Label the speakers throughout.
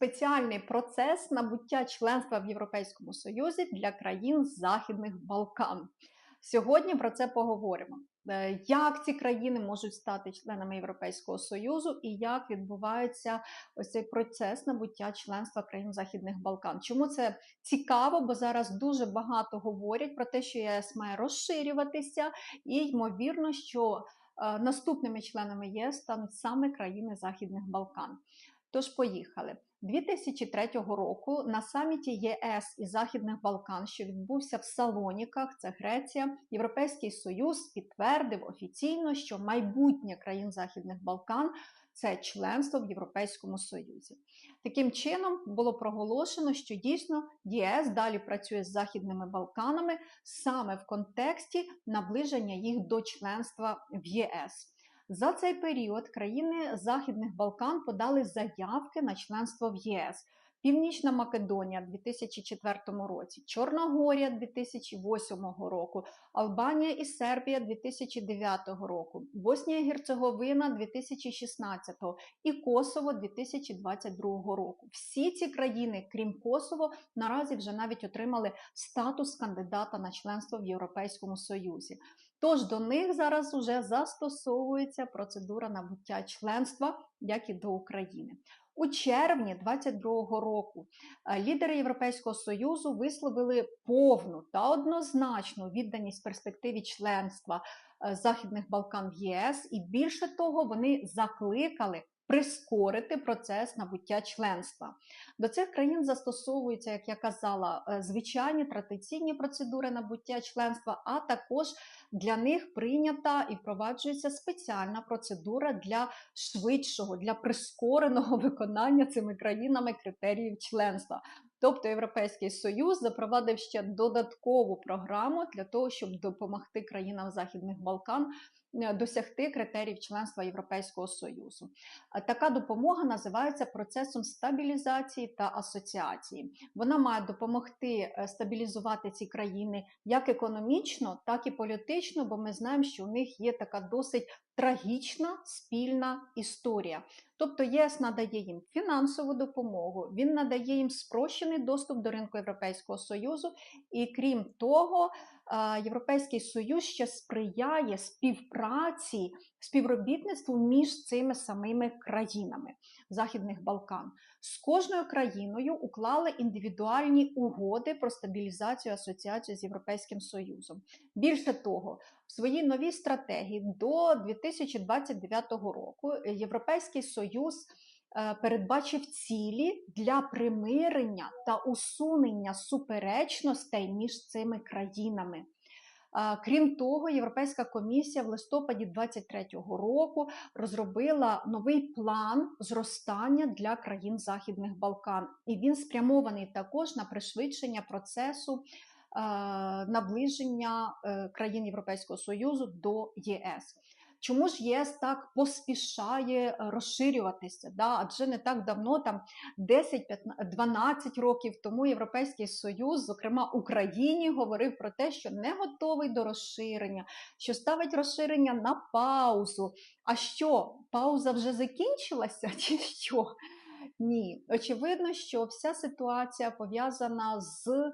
Speaker 1: спеціальний процес набуття членства в Європейському Союзі для країн Західних Балкан. Сьогодні про це поговоримо. Е, як ці країни можуть стати членами Європейського Союзу і як відбувається ось цей процес набуття членства країн Західних Балкан? Чому це цікаво? Бо зараз дуже багато говорять про те, що ЄС має розширюватися, і ймовірно, що е, наступними членами ЄС стануть саме країни Західних Балкан. Тож поїхали. 2003 року на саміті ЄС і Західних Балкан, що відбувся в Салоніках, це Греція, Європейський Союз підтвердив офіційно, що майбутнє країн Західних Балкан це членство в Європейському Союзі. Таким чином було проголошено, що дійсно ЄС далі працює з Західними Балканами саме в контексті наближення їх до членства в ЄС. За цей період країни Західних Балкан подали заявки на членство в ЄС. Північна Македонія 2004 році, Чорногорія 2008 року, Албанія і Сербія 2009 року, Боснія і Герцеговина 2016 і Косово 2022 року. Всі ці країни, крім Косово, наразі вже навіть отримали статус кандидата на членство в Європейському Союзі. Тож до них зараз уже застосовується процедура набуття членства, як і до України. У червні 2022 року е, лідери Європейського союзу висловили повну та однозначну відданість перспективі членства е, Західних Балкан в ЄС, і більше того, вони закликали прискорити процес набуття членства. До цих країн застосовуються, як я казала, е, звичайні традиційні процедури набуття членства, а також для них прийнята і впроваджується спеціальна процедура для швидшого, для прискореного виконання цими країнами критеріїв членства. Тобто Європейський Союз запровадив ще додаткову програму для того, щоб допомогти країнам Західних Балкан Е, досягти критеріїв членства Європейського Союзу. Така допомога називається процесом стабілізації та асоціації. Вона має допомогти е, стабілізувати ці країни як економічно, так і політично, бо ми знаємо, що у них є така досить трагічна спільна історія. Тобто ЄС надає їм фінансову допомогу, він надає їм спрощений доступ до ринку Європейського Союзу, і крім того, Європейський Союз ще сприяє співпраці, співробітництву між цими самими країнами Західних Балкан. З кожною країною уклали індивідуальні угоди про стабілізацію асоціацію з Європейським Союзом. Більше того, в своїй новій стратегії до 2029 року Європейський Союз. Е, передбачив цілі для примирення та усунення суперечностей між цими країнами. Е, крім того, Європейська комісія в листопаді 2023 року розробила новий план зростання для країн Західних Балкан, і він спрямований також на пришвидшення процесу е, наближення країн Європейського Союзу до ЄС. Чому ж ЄС так поспішає е, розширюватися? Да? Адже не так давно, там 10-12 років тому Європейський Союз, зокрема Україні, говорив про те, що не готовий до розширення, що ставить розширення на паузу. А що, пауза вже закінчилася, чи що? Ні, очевидно, що вся ситуація пов'язана з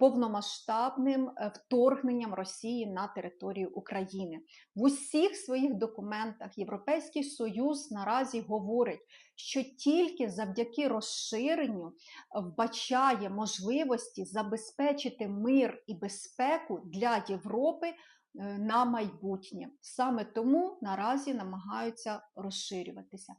Speaker 1: повномасштабним е, вторгненням Росії на територію України. В усіх своїх документах Європейський Союз наразі говорить, що тільки завдяки розширенню е, вбачає можливості забезпечити мир і безпеку для Європи. На майбутнє саме тому наразі намагаються розширюватися.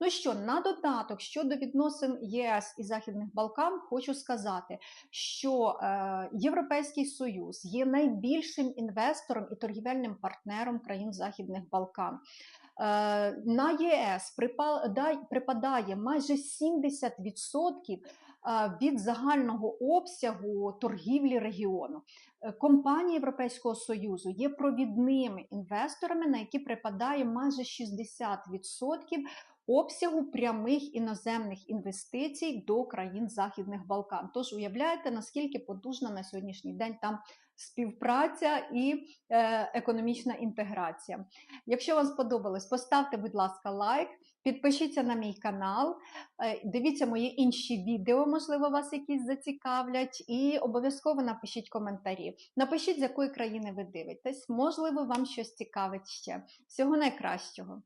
Speaker 1: Ну що, на додаток щодо відносин ЄС і Західних Балкан, хочу сказати, що е, Європейський Союз є найбільшим інвестором і торгівельним партнером країн Західних Балкан. Е, на ЄС припадає майже 70% е, від загального обсягу торгівлі регіону. Компанії Європейського Союзу є провідними інвесторами, на які припадає майже 60% обсягу прямих іноземних інвестицій до країн Західних Балкан. Тож уявляєте, наскільки потужна на сьогоднішній день там співпраця і е, економічна інтеграція. Якщо вам сподобалось, поставте, будь ласка, лайк. Підпишіться на мій канал, е, дивіться мої інші відео, можливо, вас якісь зацікавлять, і обов'язково напишіть коментарі. Напишіть, з якої країни ви дивитесь, можливо, вам щось цікавить ще. Всього найкращого!